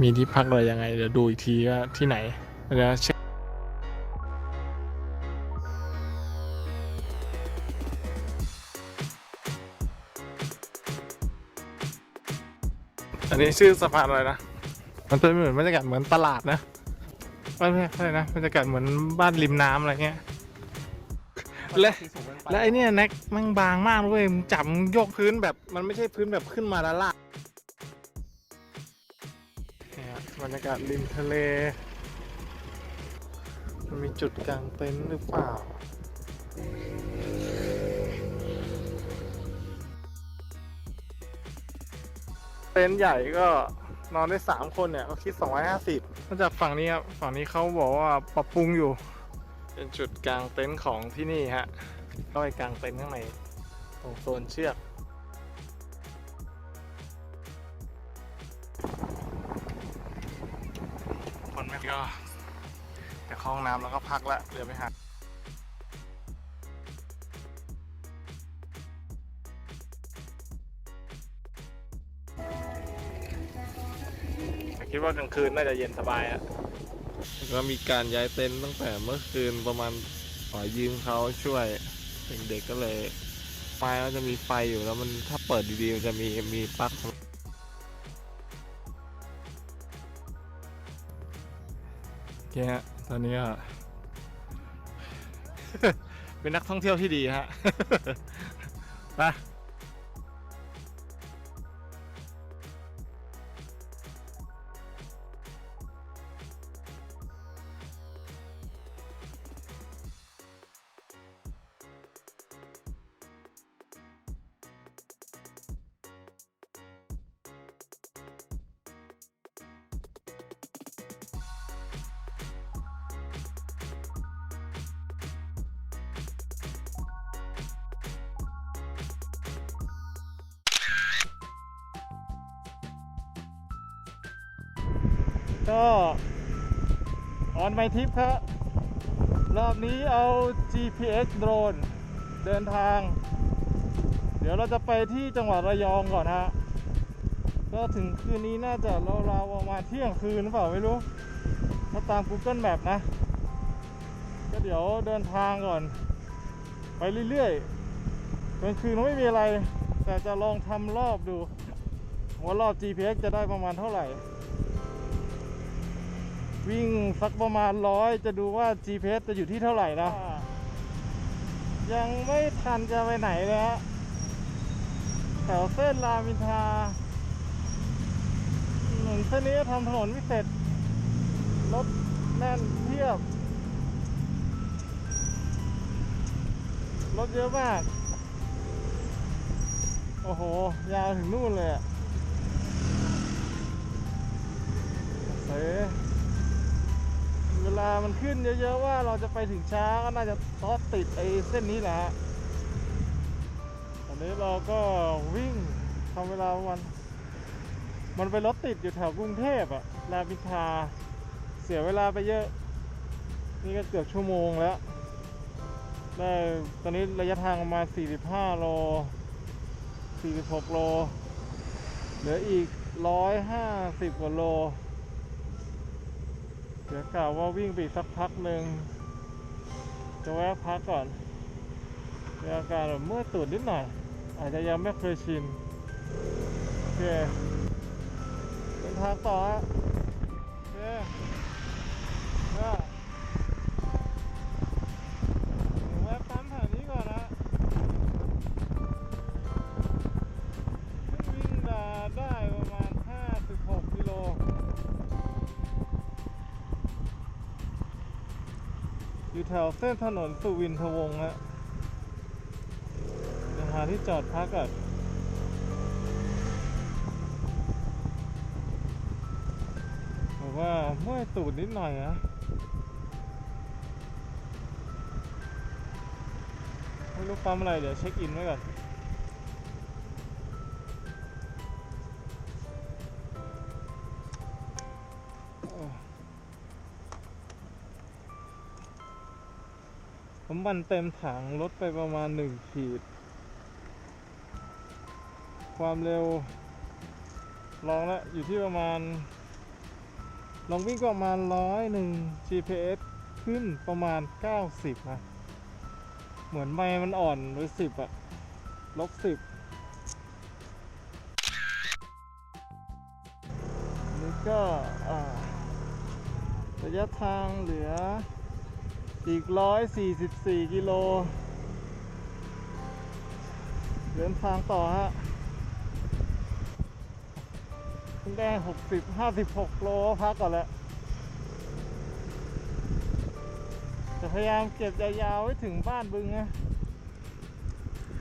มีที่พักอะไรยังไง เดี๋ยวดูอีกทีว่าที่ไหนเดี๋ยวเช็คอันนี้ชื่อสะพานอะไรนะ มันเป็นเหมือนบรรยากาศเหมือนตลาดนะไม่ใช่อะไรนะบรรยากาศเหมือนบ้านริมน้ำอะไรเงี้ย และแล้วไอเนี่ยแน็กมันบางมากเลยมึงจับมึงยกพื้นแบบมันไม่ใช่พื้นแบบขึ้นมาแล้วลากาศริมทะเล มันมีจุดกลางเต็นท์หรือเปล่า เต็นท์ใหญ่ก็นอนได้สามคนเนี่ยก็คิด250มาจากฝั่งนี้ครับ ฝั่งนี้เขาบอกว่าปรับปรุงอยู่ เป็นจุดกลางเต็นท์ของที่นี่ฮะเข้าไปกลางเต็นท์ข้างในตรงโซนเชือก ห้องน้ำแล้วก็พักละเดี๋ยวไปหาคิดว่ากลางคืนน่าจะเย็นสบายอะก็มีการย้ายเต็นท์ตั้งแต่เมื่อคืนประมาณขอยืมเขาช่วยเด็กๆก็เลย ไฟมันจะมีไฟอยู่แล้วมันถ้าเปิดดีๆมันจะมีมีปลั๊ก คฮะตอนนี้ก็ เป็นนักท่องเที่ยวที่ดีฮะ ไป นี้เอา GPS โดรนเดินทาง เดี๋ยวเราจะไปที่จังหวัดระยองก่อนฮะ ก็ถึงคืนนี้น่าจะราวๆประมาณเที่ยงคืนหรือเปล่าไม่รู้ ถ้าตาม Google Map นะ ก็เดี๋ยวเดินทางก่อน ไปเรื่อยๆกลางคืนไม่มีอะไร แต่จะลองทำรอบดู ว่ารอบ GPS จะได้ประมาณเท่าไหร่ วิ่งสักประมาณร้อยจะดูว่า GPS จะอยู่ที่เท่าไหร่นะ ยังไม่ทันจะไปไหนเลยฮะแถวเส้นรามอินทราถนนเส้นนี้ทำถนนไม่เสร็จรถแน่นเทียบ รถเยอะมาก โอ้โห ยาวถึงนู่นเลยอะเฮ้ย เวลามันขึ้นเยอะๆว่าเราจะไปถึงช้าก็น่าจะต้อติดไอ้เส้นนี้แหละฮะตอนนี้เราก็วิ่งทำเวลาประมัน มันไปรถติดอยู่แถวกรุงเทพอะรามอินทาเสียเวลาไปเยอะ นี่ก็เกือบชั่วโมงแล้ว ได้ตอนนี้ระยะทางประมาณ 45 โล 46 โล เหลืออีก 150 กว่าโล เดี๋ยวกล่าวว่าวิ่งไปสักพักหนึ่งจะแวะพักก่อนอาการแบบเมื่อตูดนิดหน่อย อาจจะยังไม่เคยชินโอเคเป็นทางต่อฮะโอเค เส้นถนนสุวินทวงศ์ฮะเดี๋ยวหาที่จอดพักก่อนบอกว่าเมื่อยตูดนิดหน่อยนะไม่รู้ปั๊มอะไรเดี๋ยวเช็คอินไว้ก่อน ผมบันเต็มถังลดไปประมาณหนึ่งขีด ความเร็ว ลองแล้วอยู่ที่ประมาณ ลองวิ่งก็ประมาณร้อยหนึ่ง GPS ขึ้นประมาณ 90 นะ เหมือนไม่มันอ่อนหรือสิบอะลบสิบนี่ก็ระยะทางเหลือ อีก 144 กิโล เดินทางต่อฮะเพิ่งได้60 56 โลพักก่อนแล้วจะพยายามเก็บยาวๆไว้ถึงบ้านบึงนะ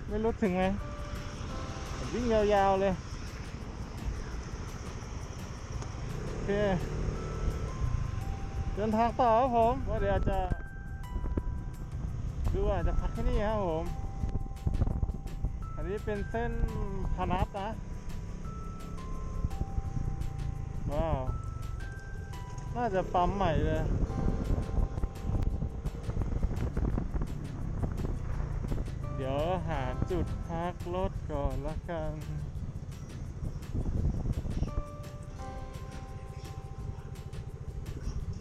ไม่รู้ถึงไหมวิ่งยาวๆเลย โอเค เดินทางต่อครับผมว่าเดี๋ยวจะ ดูอาจจะพักที่นี่ครับผม อันนี้เป็นเส้นพนัสนะ ว้าว น่าจะปั๊มใหม่เลยเดี๋ยวหาจุดพักรถก่อนละกัน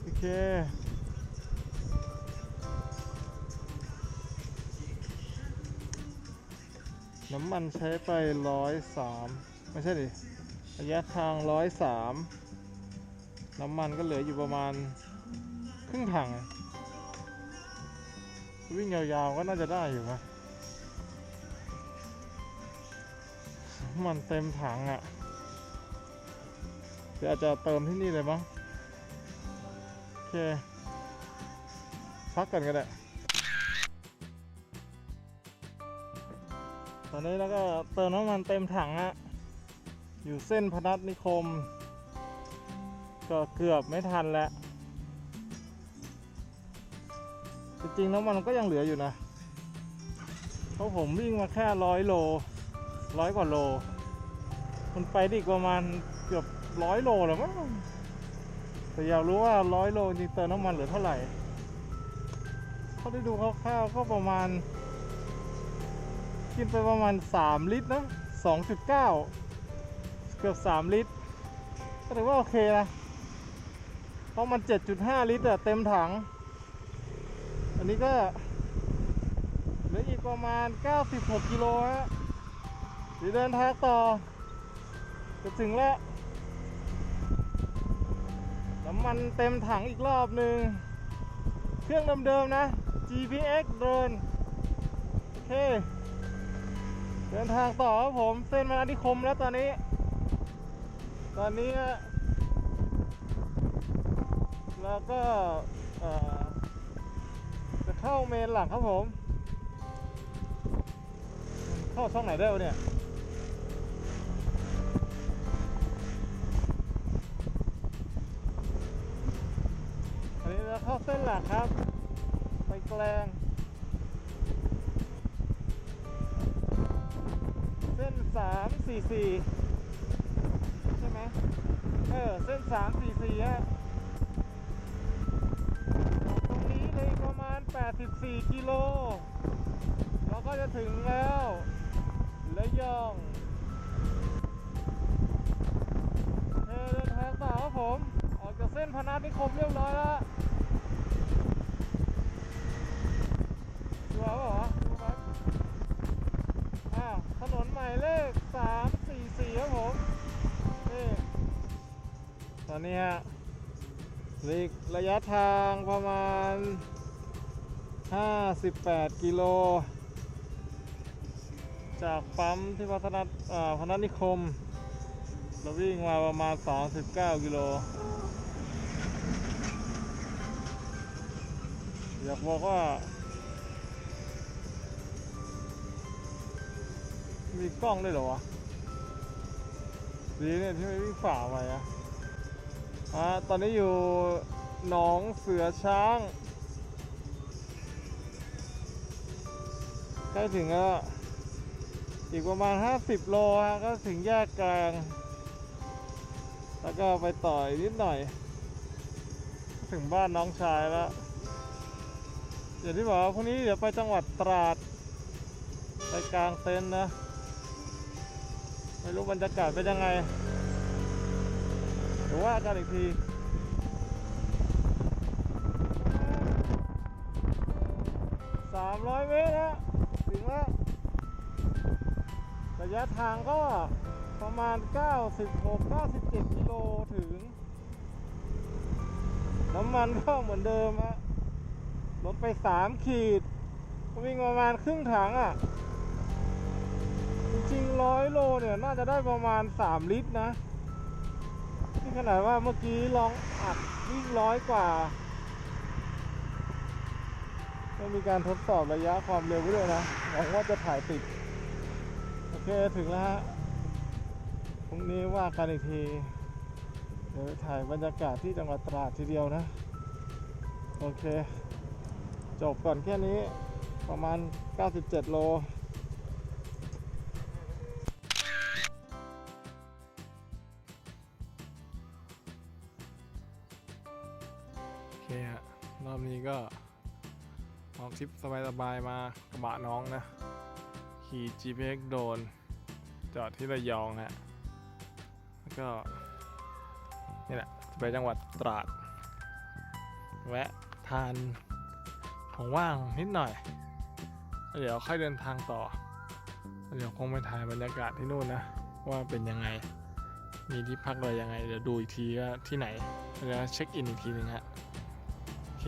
โอเค น้ำมันใช้ไปร้อยสามไม่ใช่ดิระยะทางร้อยสามน้ำมันก็เหลืออยู่ประมาณครึ่งถัง วิ่งยาวๆก็น่าจะได้อยู่นะมันเต็มถังอะ่ะเดี๋ยวอาจจะเติมที่นี่เลยมั้งโอเคพักกันก็ได้ อนนี้แล้วก็เติมน้ำมันเต็มถังอะอยู่เส้นพนัสนิคม ก็เกือบไม่ทันแล้ว จริงๆน้ำมันก็ยังเหลืออยู่นะ เพราะผมวิ่งมาแค่ร้อยโลร้อยกว่าโล มันไปได้อีกประมาณเกือบร้อยโลแล้วมั้งแต่อยากรู้ว่าร้อยโลจริงเติมน้ำมันเหลือเท่าไหร่เขาได้ดูคร่าวๆก็ประมาณ กินไปประมาณ 3 ลิตรนะ2.9 เกือบ 3 ลิตรก็ถือว่าโอเคนะ เพราะมัน 7.5 ลิตรอะเต็มถัง อันนี้ก็เหลืออีกประมาณ 96 กิโลฮะเดี๋ยวเดินทางต่อ จะถึงแล้วน้ำมันเต็มถังอีกรอบหนึ่ง เครื่องเดิมๆนะ GPX เดิน โอเค เดินทางต่อครับผมเส้นมานิคมแล้วตอนนี้ ตอนนี้เราก็จะเข้าเมนหลักครับผม เข้าช่องไหนได้วะเนี่ยอันนี้เราเข้าเส้นหลักครับ ไปแกลง สามสี่สี่ใช่ไหมเออเส้นสามสี่สี่ฮะตรงนี้เลยประมาณ 84 กิโล เราก็จะถึงแล้วระยองเออเดินทางต่อครับผม ออกจากเส้นพนัสนิคมเรียบร้อยแล้วายเลข 344 ครับผมนี่ตอนนี้ฮะหลีกระยะทางประมาณ 58 กิโล จากปั๊มที่พัฒนาอ่าพนัสนิคม เราวิ่งมาประมาณ 39 กิโล อยากบอกว่า มีกล้องด้วยเหรอวะดีเนี่ยที่ไม่วิ่งฝ่าไปอะอะตอนนี้อยู่หนองเสือช้างใกล้ถึงแล้วอีกประมาณ 50 โลฮะก็ถึงแยกกลาง แล้วก็ไปต่ออีกนิดหน่อย ถึงบ้านน้องชายแล้วอย่างที่บอกว่าพรุ่งนี้เดี๋ยวไปจังหวัดตราด ไปกลางเต็นท์นะ ไม่รู้บรรยากาศเป็นยังไงเดี๋ยวว่ากันอีกทีสามร้อยเมตรนะถึงแล้วระยะทางก็ประมาณ 96-97กิโลถึง น้ำมันก็เหมือนเดิมฮะลดไป 3 ขีด วิ่งประมาณครึ่งถังอะ ริงๆร้อยโลเนี่ยน่าจะได้ประมาณ 3 ลิตรนะที่ขนาดว่าเมื่อกี้ลองอัดวิ่งร้อยกว่าก็มีการทดสอบระยะความเร็วด้วยนะหวังว่าจะถ่ายติด โอเคถึงแล้วฮะพรุ่งนี้ว่ากันอีกทีเดี๋ยวถ่ายบรรยากาศที่จังหวัดตราดทีเดียวนะ โอเค จบก่อนแค่นี้ประมาณ 97 โล ทริปสบายๆมากระบะน้องนะ ขี่ GPX โดน จอดที่ระยองนะแล้วก็ นี่แหละไปจังหวัดตราด แวะทานของว่างนิดหน่อย เดี๋ยวค่อยเดินทางต่อ เดี๋ยวคงไปถ่ายบรรยากาศที่นู่นนะ ว่าเป็นยังไง มีที่พักอะไรยังไง เดี๋ยวดูอีกทีว่าที่ไหน แล้วเช็คอินอีกทีหนึงฮะ โอเค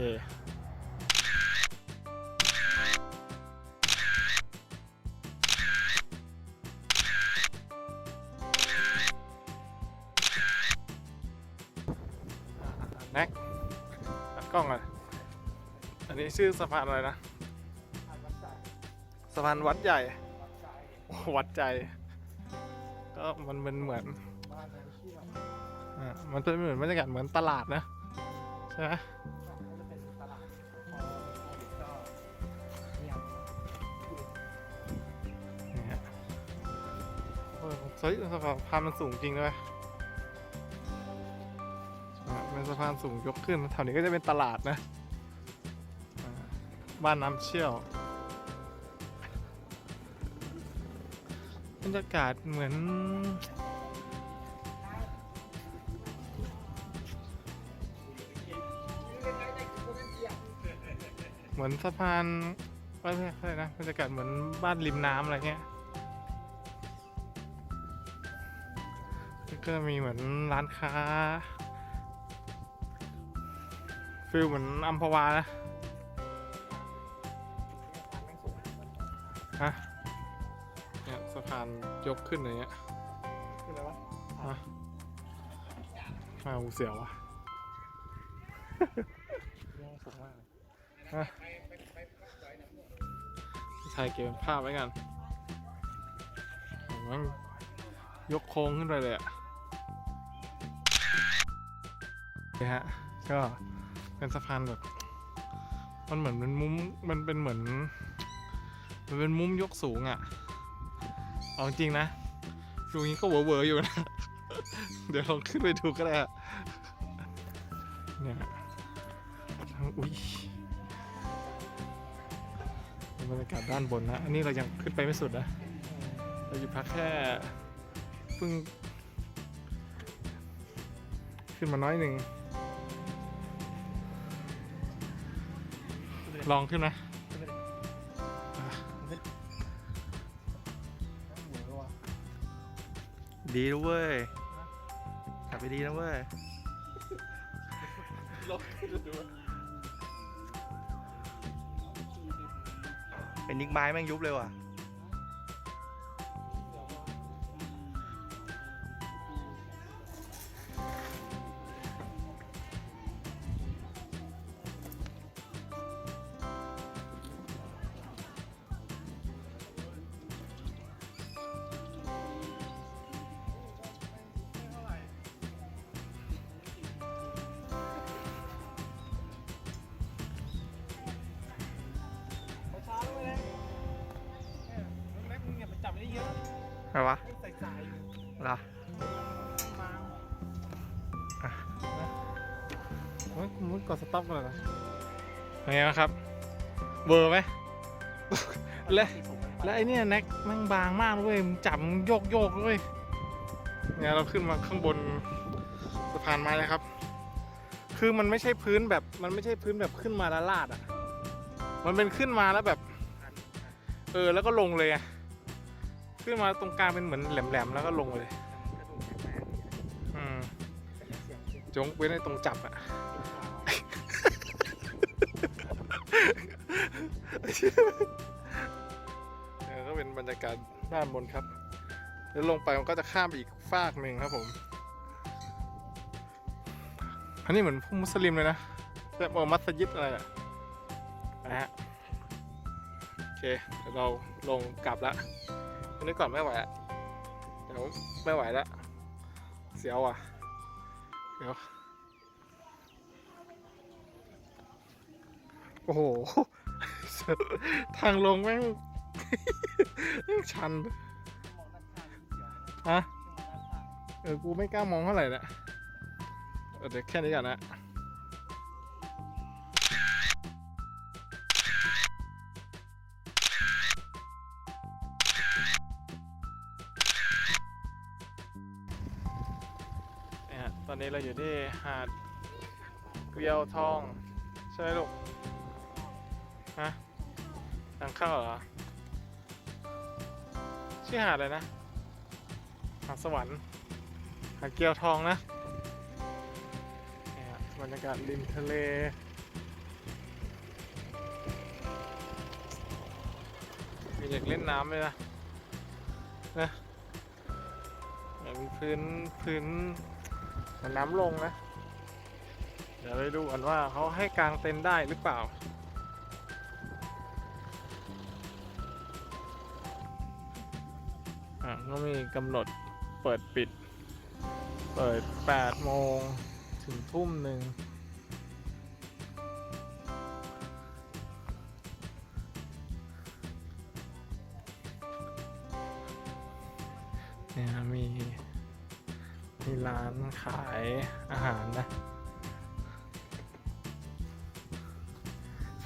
ชื่อสะพานอะไรนะ สะพานวัดใหญ่โอ้วัดใจ ก็มันเป็นเหมือนอ่ามันจะเป็นเหมือนบรรยากาศเหมือนตลาดนะ ใช่ไหมนี่ฮะเออเฮ้ยสะพานมันสูงจริงด้วยอ่าเป็นสะพานสูงยกขึ้นแถวนี้ก็จะเป็นตลาดนะอ่า บ้านน้ำเชี่ยวบรรยากาศเหมือน เหมือนสะพานอะไรอะไรนะบรรยากาศเหมือนบ้านริมน้ำอะไรเงี้ยก็มีเหมือนร้านค้าฟิลเหมือนอัมพวานะ ฮะเนี่ยสะพานยกขึ้นอย่างเงี้ยคืออะไรวะฮะมาหูเสียววะยังสูงมากเลยฮะพี่ชายเก็บภาพไว้กันมันยกโค้งขึ้นไปเลยอะนี่ฮะ ก็เป็นสะพานแบบ มันเหมือนเป็นมุ้ม มันเป็นเหมือน มันเป็นมุ้มยกสูงอะ่ะเอาจริงนะดูงี้ก็เวอร์ๆอยู่นะ เดี๋ยวลองขึ้นไปดูก็ได้เนี่ยอุ้ยบรรยากาศด้านบนนะ อันนี้เรายังขึ้นไปไม่สุดนะ เราอยู่พักแค่เพิ่ง ขึ้นมาน้อยหนึ่ง ลองขึ้นไหม ดีนะเว้ยขับไปดีนะเว้ยลองขึ้นดูเป็นยิงไม้แม่งยุบเลยว่ะ รวะใส่สายอยู่เหรอบางโอ้ยมึงกดสต็อปกันเลยนะเป็นไงบ้างครับ เบอร์ไหม และและไอเนี่ยแน็กแมันบางมากเลยมึงจับมึงโยกโยกเลยเนี่ยเราขึ้นมาข้างบนสะพานไม้นะครับ คือมันไม่ใช่พื้นแบบมันไม่ใช่พื้นแบบขึ้นมาแล้วลาดอะ มันเป็นขึ้นมาแล้วแบบ เออแล้วก็ลงเลยอะ ขึ้นมาตรงกลางเป็นเหมือนแหลมๆแล้วก็ลงไปเลยอืมจงเว้นในตรงจับอะก็เป็นบรรยากาศด้านบนครับ แล้วลงไปมันก็จะข้ามไปอีกฟากหนึ่งครับผม อันนี้เหมือนพวกมุสลิมเลยนะแบบมัสยิดอะไรอะนะฮะ โอเคเดี๋ยวเราลงกลับละ อันนี้ก่อนไม่ไหวอะเดี๋ยวไม่ไหวแล้ว เสียวอะ เดี๋ยว โอ้โห ทางลงแม่งแม่งชันฮะเออ กูไม่กล้ามองเท่าไหร่ละเดี๋ยวแค่นี้ก่อนนะ นี้เราอยู่ที่หาดเกลียวทอง ใช่ไหมลูก ฮะทางเข้าเหรอ ชื่อหาดอะไรนะ หาดสวรรค์ หาดเกลียวทองนะบรรยากาศริมทะเลมีเด็กเล่นน้ำเลยนะนะมือนพื้นพื้น มันน้ำลงนะ เดี๋ยวไปดูกันว่าเขาให้กลางเต็นท์ได้หรือเปล่า อะก็มีกำหนดเปิดปิด เปิด 8 โมง ถึงทุ่มหนึ่ง ขายอาหารนะ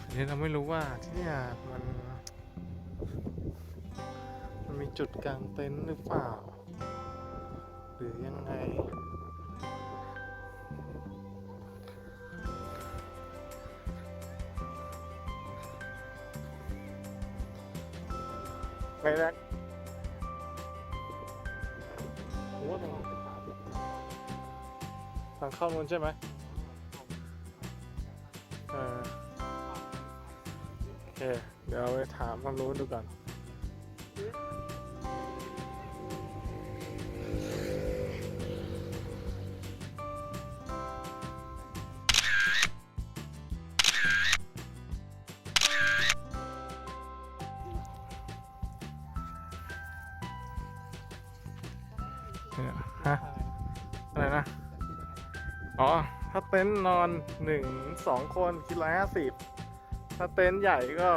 อันนี้เราไม่รู้ว่าที่นี่มันมันมีจุดกลางเต็นท์หรือเปล่า หรือยังไงไปแร เข้านู้นใช่ไหมเออโอเค เดี๋ยวไปถามทางรู้ดูก่อน เต็นท์นอนหนึ่งสองคนคิดร้อยห้าสิบถ้าเต็นท์ใหญ่ก็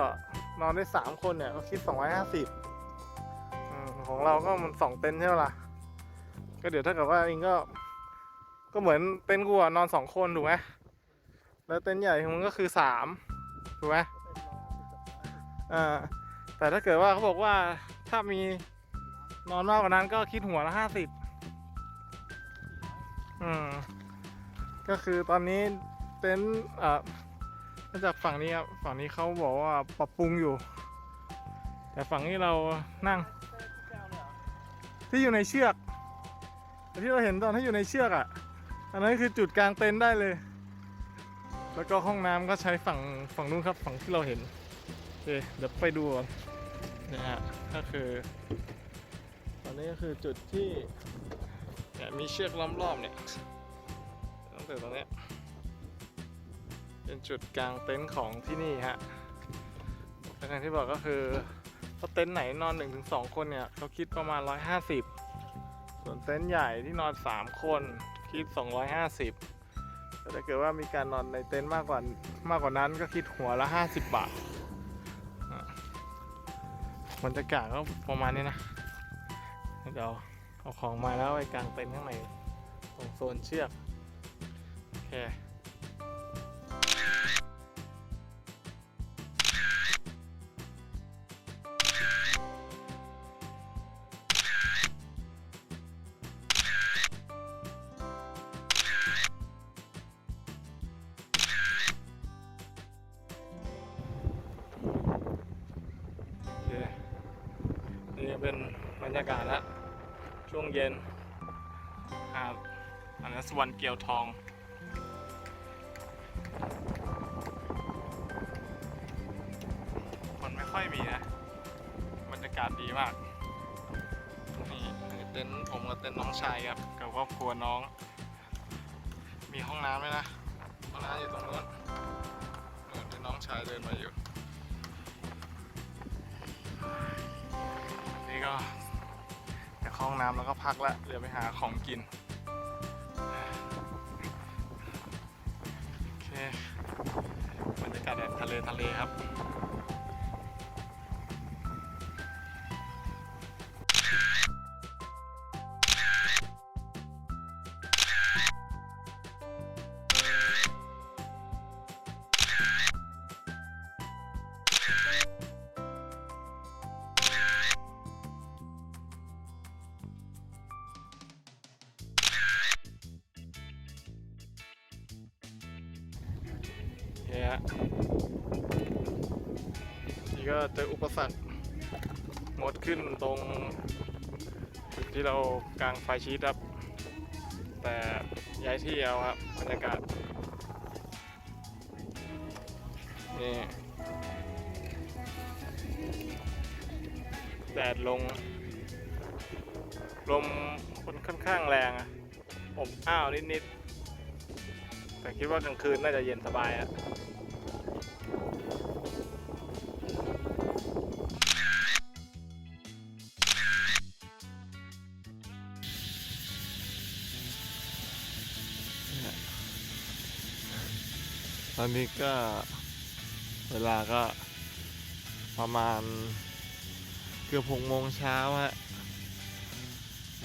นอนได้สามคนเนี่ยก็คิดสองร้อยห้าสิบของเราก็มันสองเต็นท์ใช่ไหมล่ะ ก็เดี๋ยวถ้าเกิดว่าเองก็ ก็เหมือนเต็นท์กูอะนอนสองคนถูกไหมแล้วเต็นท์ใหญ่มึงก็คือสามถูกไหมอ่าแต่ถ้าเกิดว่าเขาบอกว่าถ้ามีนอนมากกว่านั้นก็คิดหัวละห้าสิบอืม ก็คือตอนนี้เต็นท์เอ่อมาจากฝั่งนี้ครับฝั่งนี้เขาบอกว่าปรับปรุงอยู่ แต่ฝั่งนี้เรานั่ง ที่อยู่ในเชือก ที่เราเห็นตอนที่อยู่ในเชือกอะ อันนั้นคือจุดกลางเต็นท์ได้เลย แล้วก็ห้องน้ำก็ใช้ฝั่งฝั่งนู้นครับ ฝั่งที่เราเห็นเดี๋ยวไปดูก่อนนี่ยฮะก็คือตอนนี้ก็คือจุดที่เนี่ยมีเชือกล้อมรอบเนี่ย ตั้งแต่ตรงนี้เป็นจุดกลางเต็นท์ของที่นี่ฮะแล้วอย่างที่บอกก็คือถ้าเต็นท์ไหนนอน1นถึงสคนเนี่ยเขาคิดประมาณ 150 ส่วนเต็นท์ใหญ่ที่นอน 3 คนคิด 250แต่ถ้าเกิดว่ามีการนอนในเต็นท์มากกว่ามากกว่านั้นก็คิดหัวละ 50 บาทบรรยากาศก็ประมาณนี้นะเดี๋ยวเอาของมาแล้วไปกางเต็นท์ข้างในตรงโซนเชือก นี่เป็นบรรยากาศละช่วงเย็นหาดอันนั้สวรรค์เกียวทอง มากนี่เต็นท์ผมกับเต็นท์น้องชายครับกับครอบครัวน้อง มีห้องน้ำด้วยนะห้องน้ำอยู่ตรงนู้นนู่นน้องชายเดินมาอยู่ นี่ก็จาห้องน้ำแล้วก็พักละเดี๋ยวไปหาของกินโอเคบรรยากาศแบบทะเลทะเลครับ ปสรรคมดขึ้นตรงจุดที่เรากางไฟชีตครับ แต่ย้ายที่เอาครับบรรยากาศนี่แดดลง ลมคนค่อนข้างแรงอะอบอ้าวนิดๆแต่คิดว่ากลางคืนน่าจะเย็นสบายอะ อนนี้ก็เวลาก็ประมาณเกือบหกโมงเช้าฮะ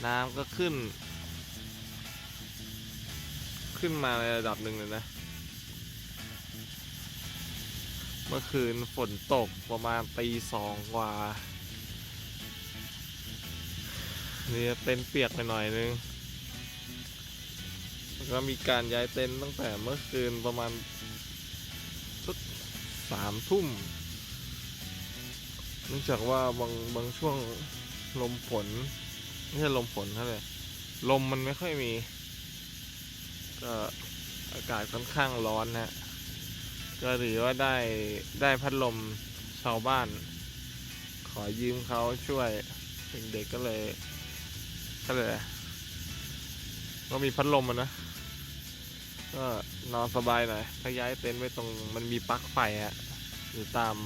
น้ำก็ขึ้น ขึ้นมาในระดับหนึ่งเลยนะ เมื่อคืนฝนตกประมาณตีสองกว่า นี่เต็นเปียกไปหน่อยนึงแล้วก็มีการย้ายเต็นตั้งแต่เมื่อคืนประมาณ สามทุ่มเนื่องจากว่าบางบางช่วงลมฝนไม่ใช่ลมฝนเท่าไหร่ลมมันไม่ค่อยมี ก็อากาศค่อนข้างร้อนนะก็ถือว่าได้ได้พัดลมชาวบ้าน ขอยืมเขาช่วยเด็กๆก็เลยก็เลยก็มีพัดลมนะ ก็นอนสบายหน่อยถ้าย้ายเต็นท์ไว้ตรงมันมีปลั๊กไฟอะอยู่ตาม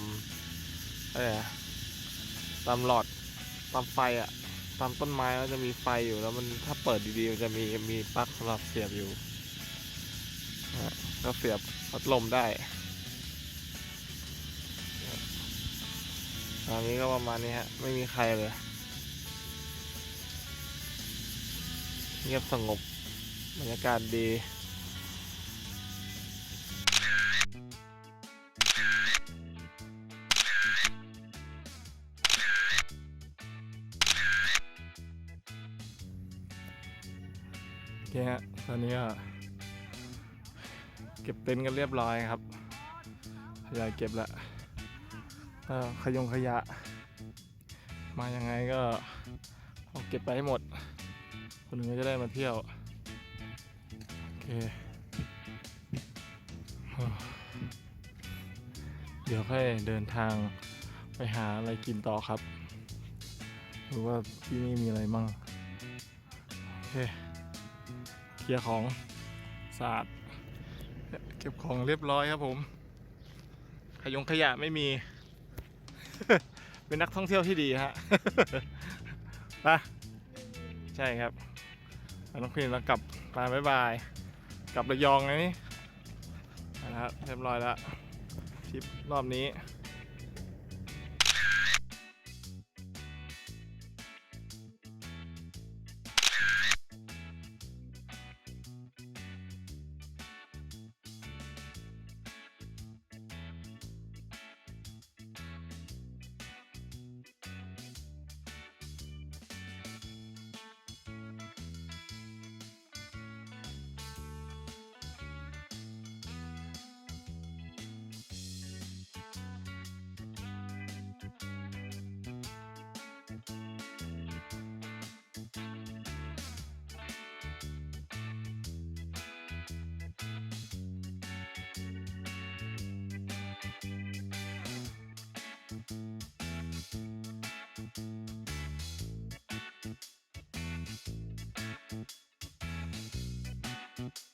อะไรอะตามหลอดตามไฟอะตามต้นไม้มันจะมีไฟอยู่แล้วมันถ้าเปิดดีๆมันจะมีมีปลั๊กสำหรับเสียบอยู่ก็เสียบพัดลมได้ตอนนี้ก็ประมาณนี้ฮะ ไม่มีใครเลย เงียบสงบบรรยากาศดี คฮะตอนนี้ก็เก็บเต็นท์กันเรียบร้อยครับขยะเก็บละขยงขยะ มายังไงก็เอาเก็บไปให้หมด คนอื่นก็จะได้มาเที่ยว โอเค เดี๋ยวค่อยเดินทางไปหาอะไรกินต่อครับ หรือว่าที่นี่มีอะไรมั่งโอเค เคลียร์ของสะอาดเก็บของเรียบร้อยครับผม ขยงขยะไม่มี เป็นนักท่องเที่ยวที่ดีฮะไปใช่ครับน้องพินเรากลับมาบ๊ายบายกลับระยองไงนี่นะครับเรียบร้อยแล้วทริปรอบนี้ ครับ